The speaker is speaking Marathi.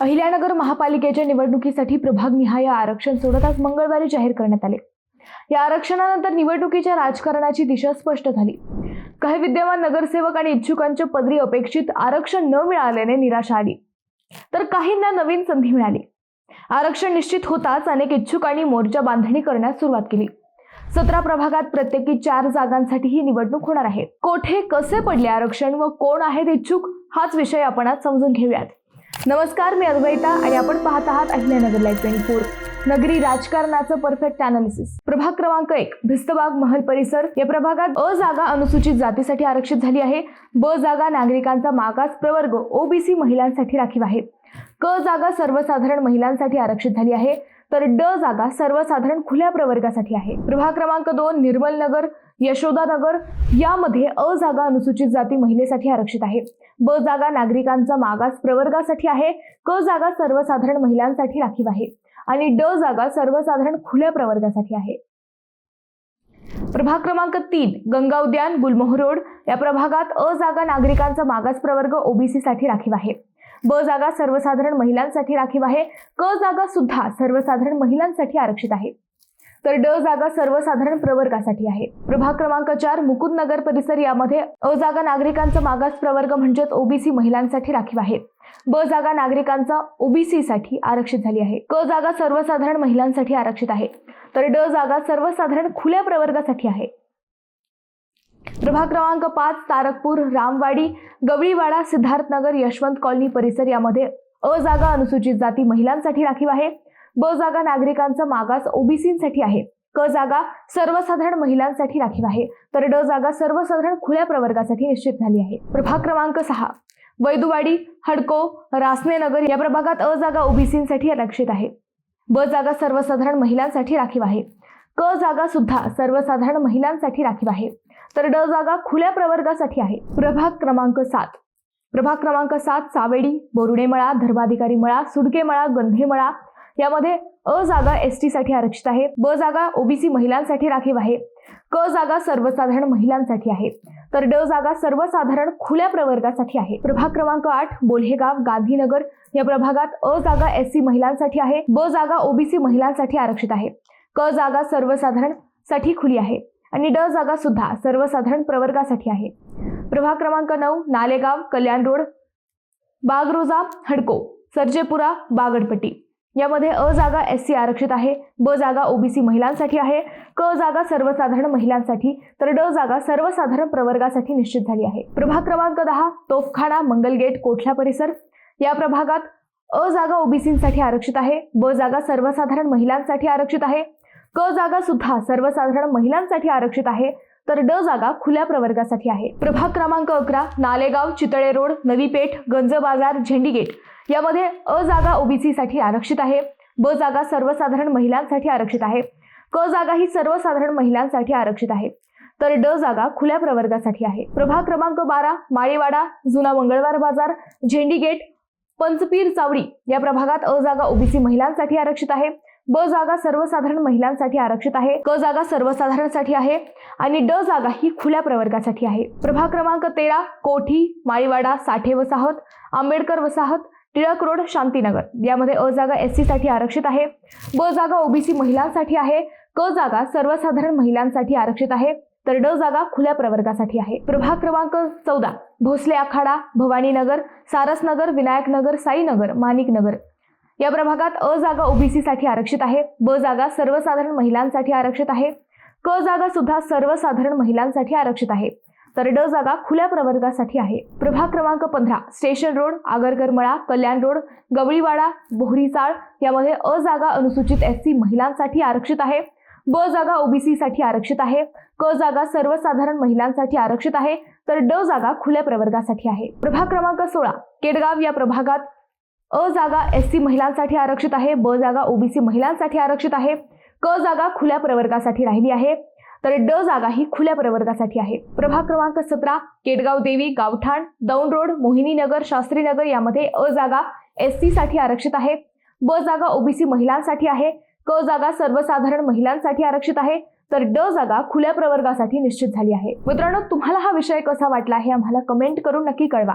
अहिल्यानगर महापालिकेच्या निवडणुकीसाठी प्रभागनिहाय आरक्षण सोडत आज मंगळवारी जाहीर करण्यात आले. या आरक्षणानंतर निवडणुकीच्या राजकारणाची दिशा स्पष्ट झाली. काही विद्यमान नगरसेवक आणि इच्छुकांच्या पदरी अपेक्षित आरक्षण न मिळाल्याने निराशा आली. तर काहींना नवीन संधी मिळाली. आरक्षण निश्चित होताच अनेक इच्छुकांनी मोर्चा बांधणी करण्यास सुरुवात केली. सतरा प्रभागात प्रत्येकी चार जागांसाठी ही निवडणूक होणार आहे. कोठे कसे पडले आरक्षण व कोण आहेत इच्छुक हाच विषय आपण आज समजून घेऊयात. नमस्कार मी अद्वैता आणि आपण पाहत आहात अहिल्यानगर लाईव्ह ट्वेंटी फोर नगरी राजकारणाचं परफेक्ट अनालिसिस प्रभाग क्रमांक एक भिस्तबाग महल परिसर. या प्रभागात अ जागा अनुसूचित जातीसाठी आरक्षित झाली आहे. ब जागा नागरिकांचा मागास प्रवर्ग ओबीसी महिलांसाठी राखीव आहे. क जागा सर्वसाधारण महिलांसाठी आरक्षित झाली आहे. तर ड जागा सर्वसाधारण खुल्या प्रवर्गासाठी आहे. प्रभाग क्रमांक दोन निर्मल नगर यशोदा नगर यामध्ये अ जागा अनुसूचित जाती महिलेसाठी आरक्षित आहे. ब जागा नागरिकांचा मागास प्रवर्गासाठी आहे. क जागा सर्वसाधारण महिलांसाठी राखीव आहे. आणि ड जागा सर्वसाधारण खुल्या प्रवर्गासाठी आहे. प्रभाग क्रमांक तीन गंगा उद्यान गुलमोह रोड या प्रभागात अ जागा नागरिकांचा मागास प्रवर्ग ओबीसी साठी राखीव आहे. ब जागा सर्वसाधारण महिलांसाठी राखीव आहे. क जागा सुद्धा सर्वसाधारण महिलांसाठी आरक्षित आहे. तर ड जागा सर्वसाधारण प्रवर्गासाठी आहे. प्रभाग क्रमांक चार मुकुंद नगर परिसर यामध्ये अ जागा नागरिकांचा मागास प्रवर्ग म्हणजेच ओबीसी महिलांसाठी राखीव आहे. ब जागा नागरिकांचा ओबीसी साठी आरक्षित झाली आहे. क जागा सर्वसाधारण महिलांसाठी आरक्षित आहे. तर ड जागा सर्वसाधारण खुल्या प्रवर्गासाठी आहे. प्रभाग क्रमांक पाच तारकपूर रामवाडी गवळीवाडा सिद्धार्थनगर यशवंत कॉलनी परिसर यामध्ये अ जागा अनुसूचित जाती महिलांसाठी राखीव आहे. ब जागा नागरिकांचा मागास ओबीसीसाठी आहे. क जागा सर्वसाधारण महिलांसाठी राखीव आहे. तर ड जागा सर्वसाधारण खुल्या प्रवर्गासाठी निश्चित झाली आहे. प्रभाग क्रमांक सहा वैदुवाडी हडको रासनेनगर या प्रभागात अ जागा ओबीसीसाठी आरक्षित आहे. ब जागा सर्वसाधारण महिलांसाठी राखीव आहे. क जागा सुद्धा सर्वसाधारण महिलांसाठी राखीव आहे. तर ड जागा खुल्या प्रवर्गासाठी आहे. प्रभाग क्रमांक सात. प्रभाग क्रमांक सात सावेडी बोरुडेमळा धर्माधिकारी मळा सुडकेमळा गंधेमळा यामध्ये अ जागा एस टी साठी आरक्षित आहे. ब जागा ओबीसी महिलांसाठी राखीव आहे. क जागा सर्वसाधारण महिलांसाठी आहे. तर ड जागा सर्वसाधारण खुल्या प्रवर्गासाठी आहे. प्रभाग क्रमांक आठ बोल्हेगाव गांधीनगर या प्रभागात अ जागा एस सी महिलांसाठी आहे. ब जागा ओबीसी महिलांसाठी आरक्षित आहे. क जागा सर्वसाधारणसाठी खुली आहे. आणि ड जागा सुद्धा सर्वसाधारण प्रवर्गासाठी आहे. प्रभाग क्रमांक नऊ नालेगाव कल्याण रोड बागरोजा हडको सरजेपुरा बागडपट्टी. यामध्ये अ जागा एस सी आरक्षित आहे ब जागा ओबीसी महिलांसाठी आहे क जागा सर्वसाधारण महिलांसाठी तर ड जागा सर्वसाधारण प्रवर्गासाठी निश्चित झाली आहे. प्रभाग क्रमांक दहा तोफखाना मंगलगेट कोठला परिसर? या प्रभागात अ जागा ओबीसीसाठी आरक्षित आहे ब जागा सर्वसाधारण महिलांसाठी आरक्षित आहे क जागा सुद्धा सर्वसाधारण महिलांसाठी आरक्षित आहे तर ड जागा खुल्या प्रवर्गासाठी आहे. प्रभाग क्रमांक अकरा नालेगाव चितळे रोड नवी पेठ गंज बाजार झेंडी गेट. यामध्ये अ जागा ओबीसीसाठी आरक्षित आहे ब जागा सर्वसाधारण महिलांसाठी आरक्षित आहे क जागा ही सर्वसाधारण महिलांसाठी आरक्षित आहे तर ड जागा खुल्या प्रवर्गासाठी आहे. प्रभाग क्रमांक बारा माळीवाडा जुना मंगळवार बाजार झेंडी गेट पंचपीर चावडी या प्रभागात अ जागा ओबीसी महिलांसाठी आरक्षित आहे ब जागा सर्वसाधारण महिलांसाठी आरक्षित आहे. क जागा सर्वसाधारणसाठी आहे आणि ड जागा ही खुल्या प्रवर्गासाठी आहे. प्रभाग क्रमांक तेरा कोठी माळीवाडा साठे वसाहत आंबेडकर वसाहत टिळक रोड शांतीनगर. यामध्ये अ जागा एससाठी आरक्षित आहे. ब जागा ओबीसी महिलांसाठी आहे. क जागा सर्वसाधारण महिलांसाठी आरक्षित आहे. तर ड जागा खुल्या प्रवर्गासाठी आहे. प्रभाग क्रमांक चौदा भोसले आखाडा भवानीनगर सारसनगर विनायकनगर साईनगर माणिकनगर. या प्रभागात अ जागा ओबीसीसाठी आरक्षित आहे ब जागा सर्वसाधारण महिलांसाठी आरक्षित आहे क जागा सुद्धा सर्वसाधारण महिलांसाठी आरक्षित आहे. तर ड जागा खुल्या प्रवर्गासाठी आहे. प्रभाग क्रमांक पंधरा station road Agargarmala Kalyan road Gawaliwada Bohrichawl यामध्ये अ जागा अनुसूचित एस सी महिलांसाठी आरक्षित आहे ब जागा ओबीसीसाठी आरक्षित आहे क जागा सर्वसाधारण महिलांसाठी आरक्षित आहे तर ड जागा खुल्या प्रवर्गासाठी आहे. प्रभाग क्रमांक सोळा केडगाव या प्रभागात अ जागा एस सी महिलांसाठी आरक्षित आहे ब जागा ओबीसी महिलांसाठी आरक्षित आहे क जागा खुल्या प्रवर्गासाठी राहिली आहे. तर ड जागा ही खुल्या प्रवर्गासाठी आहे. प्रभाग क्रमांक सतरा केडगाव देवी गावठाण दौंड रोड मोहिनीनगर शास्त्रीनगर यामध्ये अ जागा एस सी साठी आरक्षित आहे. ब जागा ओबीसी महिलांसाठी आहे. क जागा सर्वसाधारण महिलांसाठी आरक्षित आहे. तर ड जागा खुल्या प्रवर्गासाठी निश्चित झाली आहे. मित्रांनो तुम्हाला हा विषय कसा वाटला हे आम्हाला कमेंट करून नक्की कळवा.